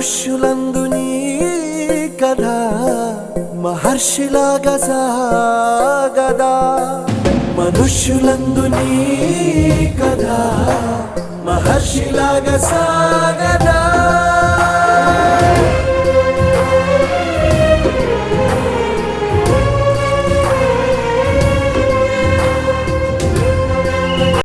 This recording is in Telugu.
మనుష్యులందు కదా కథ మహర్షిలాగా సాగదా. మనుష్యులందు కదా కథ మహర్షిలాగా సాగ